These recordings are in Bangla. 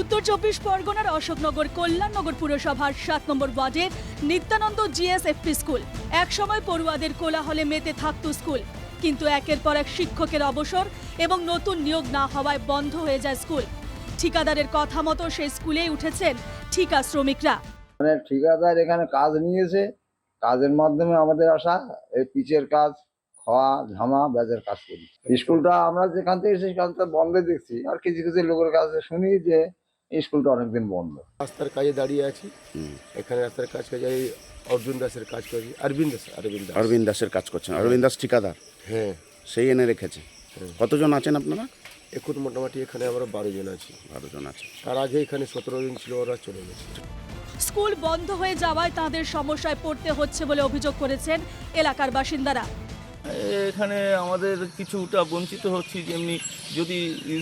উত্তর চব্বিশ পরগনার অশোকনগর কল্যাণনগর পুরসভার সাত নম্বর ওয়ার্ডের নিত্যানন্দ জিএসএফপি স্কুল। একসময় পড়ুয়াদের কোলাহলে মেতে থাকত স্কুল। কিন্তু একের পর এক শিক্ষকের অবসর এবং নতুন নিয়োগ না হওয়ায় বন্ধ হয়ে যায় স্কুল। ঠিকাদারের কথা মতো সেই স্কুলেই উঠেছেন ঠিকা শ্রমিকরা। মানে ঠিকাদার এখানে কাজ নিয়েছে, কাজের মাধ্যমে আমাদের আসা এই পিচের কাজ, খাওয়া, ঝামা ব্যাজের কাজ করি। স্কুলটা আমরা যেখান থেকে এসে সেখান থেকে বন্ধ দেখছি। আর কিছু কিছু লোকের কাছে শুনি যে স্কুলটা অনেকদিন বন্ধ। রাস্তার কাজে দাঁড়িয়ে আছি। এখানে রাস্তার কাজ কাজে অর্জুন দাসের কাজ করি অরবিন্দ দাস অরবিন্দ দাস। অরবিন্দ দাসের কাজ করছেন। অরবিন্দ দাস ঠিকাদার। হ্যাঁ। সেই এনে রেখেছে। কতজন আছেন আপনারা? এখন মোটামুটি এখানে আমরা বারো জন আছি। বারো জন আছে তার আগে এখানে সতেরো জন ছিল ওরা চলে গেছে। স্কুল বন্ধ হয়ে যাওয়ায় তাদের সমস্যায় পড়তে হচ্ছে বলে অভিযোগ করেছেন এলাকার বাসিন্দারা। এখানে আমাদের কিছুটা বঞ্চিত হচ্ছি যেমনি যদি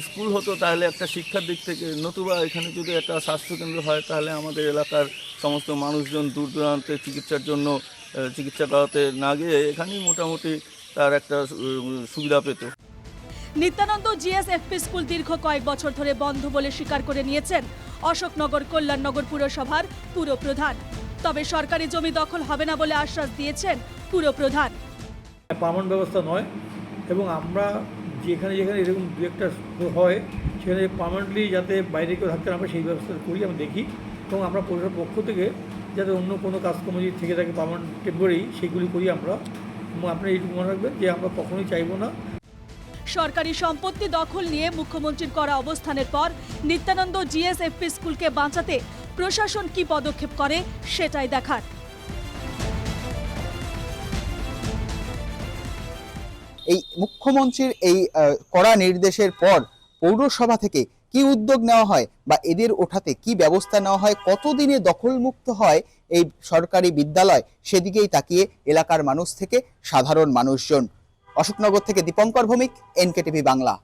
স্কুল হতো তাহলে একটা শিক্ষার দিক থেকে নতুবা এখানে যদি একটা স্বাস্থ্যকেন্দ্র হয় তাহলে আমাদের এলাকার সমস্ত মানুষজন দূর দূরান্তে চিকিৎসার জন্য চিকিৎসা করাতে না গিয়ে এখানেই মোটামুটি তার একটা সুবিধা পেত। নিত্যানন্দ জিএসএফপি স্কুল দীর্ঘ কয়েক বছর ধরে বন্ধ বলে স্বীকার করে নিয়েছেন অশোকনগর কল্যাণনগর পুরসভার পুরপ্রধান। তবে সরকারি জমি দখল হবে না বলে আশ্বাস দিয়েছেন পুরপ্রধান। পার্মানেন্ট ব্যবস্থা নয়। এবং আমরা যেখানে যেখানে এরকম দু একটা হয়, সেখানে পার্মানেন্টলি যাতে বাইরে কেউ থাকতে আমরা সেই ব্যবস্থা করি আমরা দেখি। এবং আমরা পরিষেবার পক্ষ থেকে যাতে অন্য কোনো কাজকর্ম যদি থেকে থাকে পার্মানেন্ট টেম্পোরারি সেগুলি করি আমরা। এবং আপনারা এইটুকু মনে রাখবেন যে আমরা কখনোই চাইব না। সরকারি সম্পত্তি দখল নিয়ে মুখ্যমন্ত্রীর করা অবস্থানের পর নিত্যানন্দ জিএসএফপি স্কুলকে বাঁচাতে প্রশাসন কি পদক্ষেপ করে, সেটাই দেখার। এই মুখ্যমন্ত্রীর এই কড়া নির্দেশের পর পৌরসভা থেকে কি উদ্যোগ নেওয়া হয় বা এদের ওঠাতে কি ব্যবস্থা নেওয়া হয়, কতদিনে দখলমুক্ত হয় এই সরকারি বিদ্যালয় সেদিকেই তাকিয়ে এলাকার মানুষ থেকে সাধারণ মানুষজন। অশোকনগর থেকে দীপঙ্কর ভৌমিক, এনকেটিভি বাংলা।